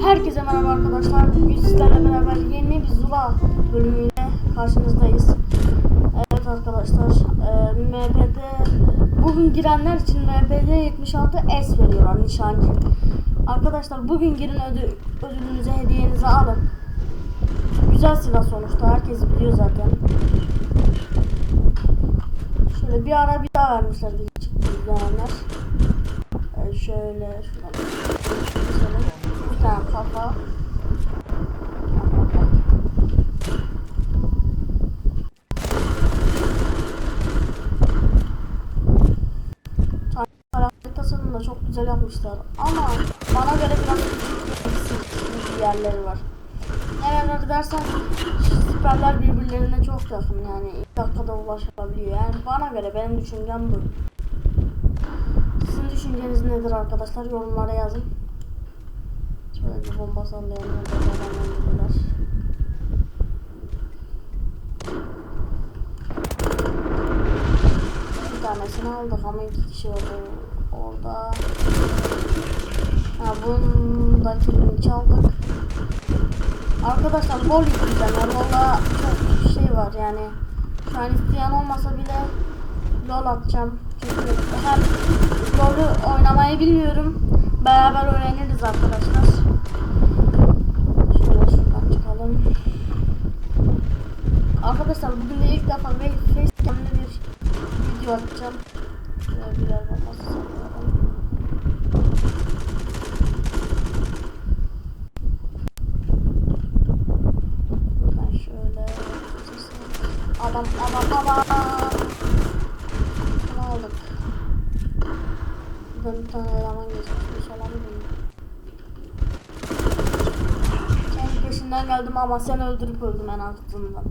Herkese merhaba arkadaşlar. Bugün sizlerle beraber yeni bir Zula bölümüyle karşınızdayız. Evet arkadaşlar, e, MP'de bugün girenler için MP'de 76 S veriyorlar nişancı. Arkadaşlar bugün girin ödü, ödülünüzü hediyenizi alın. Güzel silah sonuçta herkes biliyor zaten. Şöyle bir ara bir daha vermişler bir çıktı izleyenler. E, şöyle şuradan keselim. Tane kafa. Tasarımını da çok güzel yapmışlar. Ama bana göre biraz eksik yerleri var. Nereler dersen siperler birbirlerine çok yakın yani ilk dakikada ulaşabiliyor. Yani bana göre benim düşüncem bu. Sizin düşünceniz nedir arkadaşlar? Yorumlara yazın. Şöyle bir bomba sallayalım. Bombadan Bir tanesini aldık ama iki kişi oldu orada. Ha bundakini çaldık. Arkadaşlar LOL yükleyeceğim. Ya LOL'da çok şey var yani. Şu an isteyen olmasa bile LOL atacağım. Çünkü hem LOL'ü oynamayı bilmiyorum. Beraber öğreniriz arkadaşlar. Şöyle şuradan çıkalım. Arkadaşlar bugün de ilk defa ve facecam'le bir video atacağım. Şöyle birer bombası sallayalım. Ben şöyle adam adam adam Bunu aldık. Buradan bir tane eleman geçmiş mi? Senin peşinden geldim ama sen öldürüp öldüm en altından.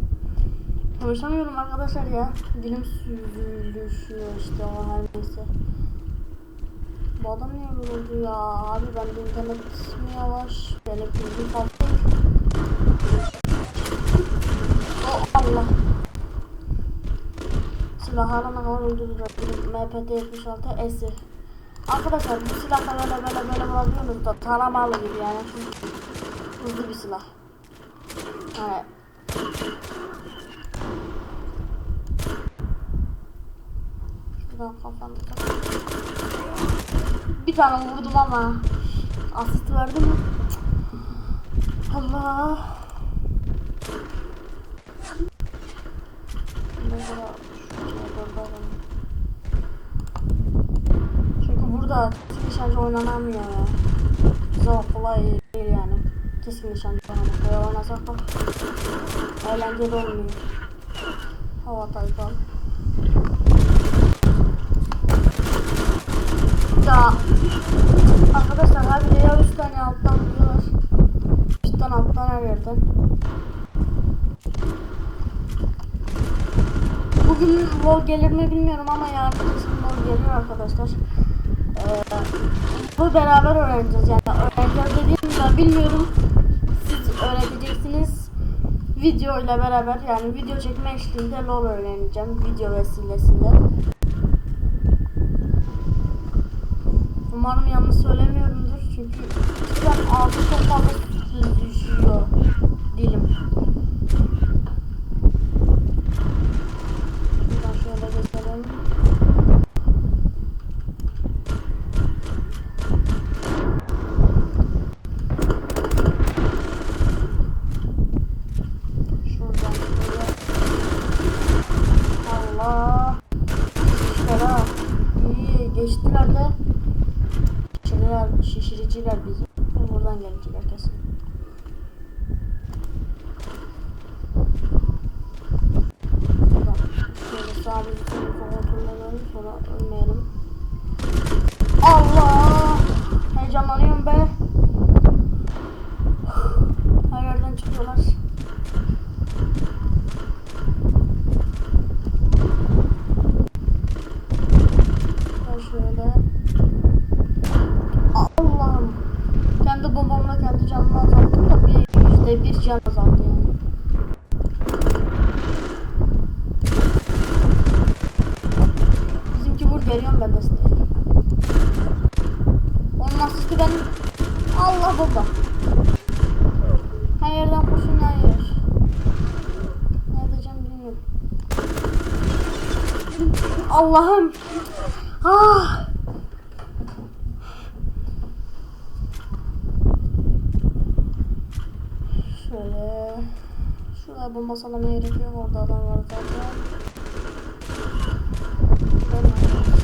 Konuşamıyorum arkadaşlar ya. Dilim süzülüşüyor işte o her neyse. Bu adam niye böyle oldu ya? Abi ben de internet mi yavaş? Benim bilgi fazla. Oh Allah. Silahlarına kadar öldürürler. MPT 76 S'i. Arkadaşlar bu silahla böyle böyle böyle bulabiliyorsunuz da taramalı gibi yani. Hızlı bir silah. Evet. Şuradan kafamda Bir tane vurdum ama asist verdi mi? Allah. Mesela şuraya durduralım. Burada kesin nişancı oynanamıyor ya. Zor kolay değil yani. Kesin nişancı oynamak. Böyle oynasak da eğlenceli olmuyor. Hava tayfa. Ya arkadaşlar her ya üstten ya alttan vuruyorlar. Üstten alttan her yerden. Bugün LOL gelir mi bilmiyorum ama yarın kesin LOL gelir arkadaşlar. Bu beraber öğreneceğiz yani öğreneceğiz dediğim ben bilmiyorum. Siz öğreteceksiniz. Video ile beraber yani video çekme eşliğinde LOL öğreneceğim video vesilesiyle. Umarım yanlış söylemiyorumdur çünkü cidden ağzı çok fazla düşüyor dilim. Şuradan şöyle geçelim. Şuradan şöyle. Allah. Şöyle. İyi geçtiler de. Şişiriciler, şişiriciler bizi. Buradan gelecekler kesin. veriyorum ben desteği. Olmazsız ki benim... Allah baba. Her yerden kurşun her yer. Nerede can bilmiyorum. Allah'ım. Ah. Şöyle. Şuraya bomba sallamaya gerek yok. Orada adam var zaten. Ben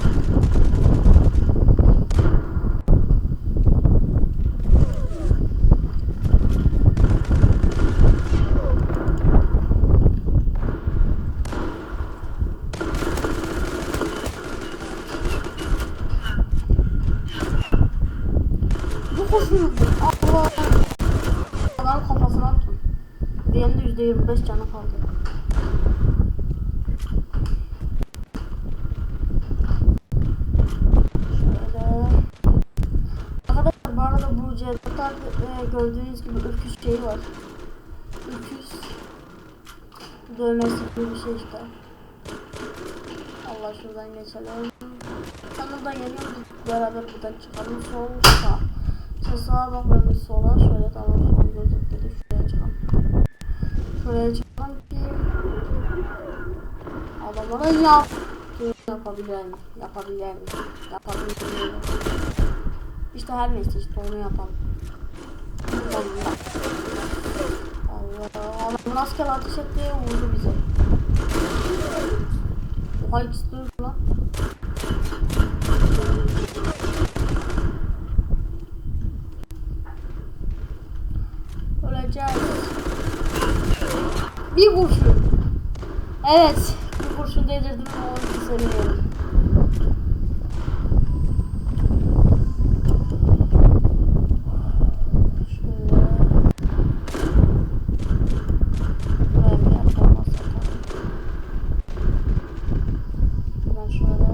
Koşuyor. Allah. Adam kafasına attım. Diğerinde yüzde yirmi beş canı kaldı. Şöyle. Arkadaşlar bu arada bu C4'ler e, gördüğünüz gibi ürküs şeyi var. Ürküs dövmesi gibi bir şey işte. Allah şuradan geçelim. Sen buradan geliyor biz beraber buradan çıkalım. Sol Sol sağa bak ben bir sola. Şöyle tamam sol gözük dedi. Şuraya çıkalım. Şuraya çıkalım ki adamlara yap. Yapabilen, yapabilen, yapabilen. İşte her neyse işte onu yapalım. Allah. Adam asker ateş etti vurdu bize. Oha ikisi de öldü lan. Öleceğiz. Bir kurşun. Evet. Bir kurşun delirdim onu söylemiyorum. Şöyle. Buraya bir yer olmaz zaten. Ben şöyle.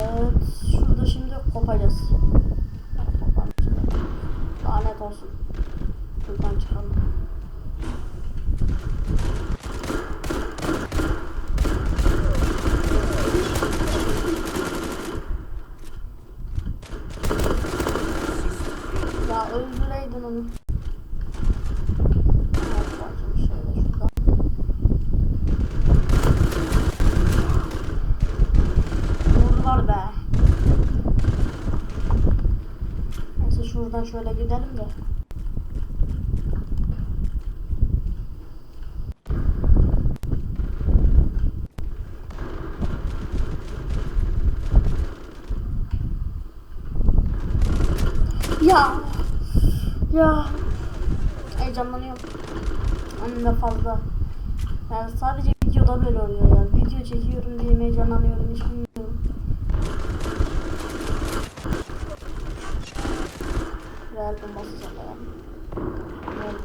Evet. Şurada şimdi kopacağız. Koparmayacağız. Lanet olsun. Buradan çıkalım. Ya öldüreydin onu. Vurdular be. Neyse şuradan şöyle gidelim de. Ya. Ya. Heyecanlanıyorum. Anne fazla. Yani sadece videoda böyle oluyor ya. Video çekiyorum diye heyecanlanıyorum hiç bilmiyorum. Real bombası sanırım. Evet.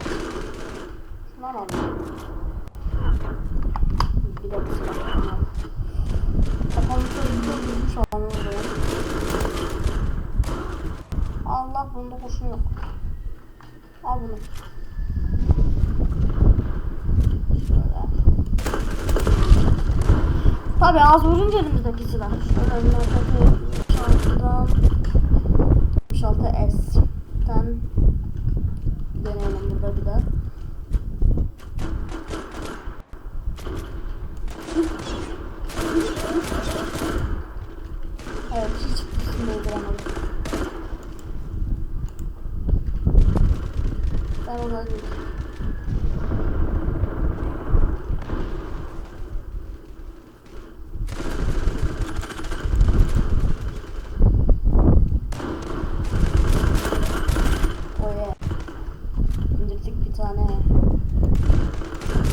Şundan alayım. Bir de bu bir. Allah bunda kurşun yok. Bunu. Tabi az vurunca elimizdeki silah. Şöyle elimizdeki şansıdan 66 S'ten deneyelim burada bir de. Evet hiç üstünde uyduramadım. Ben tane.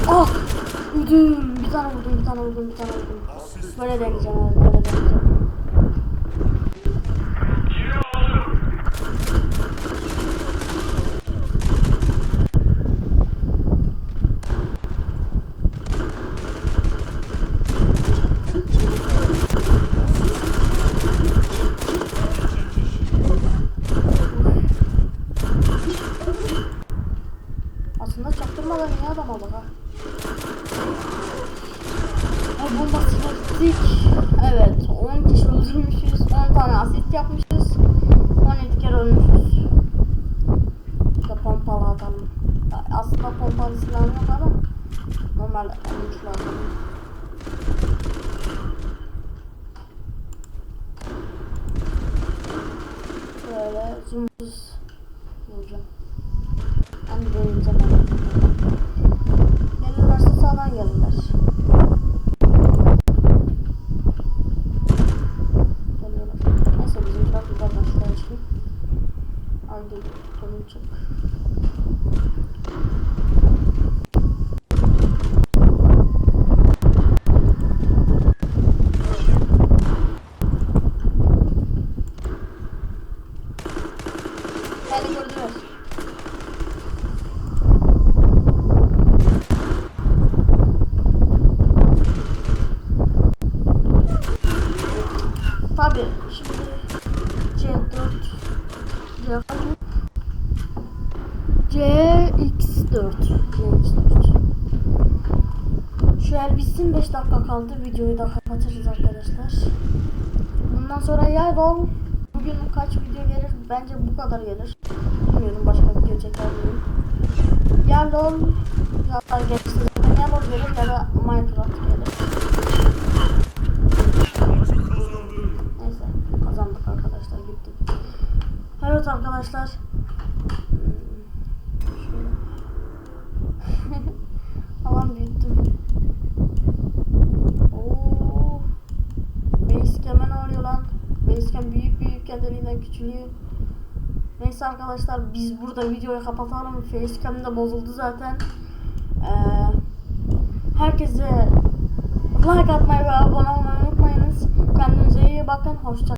Ah! Vurdum. Bir tane vurdum, bir tane vurdum, bir tane vurdum. Böyle deneyeceğim böyle deneyeceğim. normal sonuçlandı. Böyle zoomsuz vuracağım. Ben deneyeceğim. Gelirlerse sağdan gelirler. Neyse bizim biraz uzaklaştılar çünkü. Anca dönüm çık. Şu el bitsin. 5 dakika kaldı. Videoyu da kapatırız arkadaşlar. Bundan sonra ya rol Bugün kaç video gelir? Bence bu kadar gelir. Bilmiyorum başka video çeker miyim? Ya rol Ya geçti ya rol gelir ya da Minecraft gelir. Neyse kazandık arkadaşlar bitti. Evet arkadaşlar. küçülüyor. Neyse arkadaşlar biz burada videoyu kapatalım. Facecam de bozuldu zaten. Ee, herkese like atmayı ve abone olmayı unutmayınız. Kendinize iyi bakın. Hoşça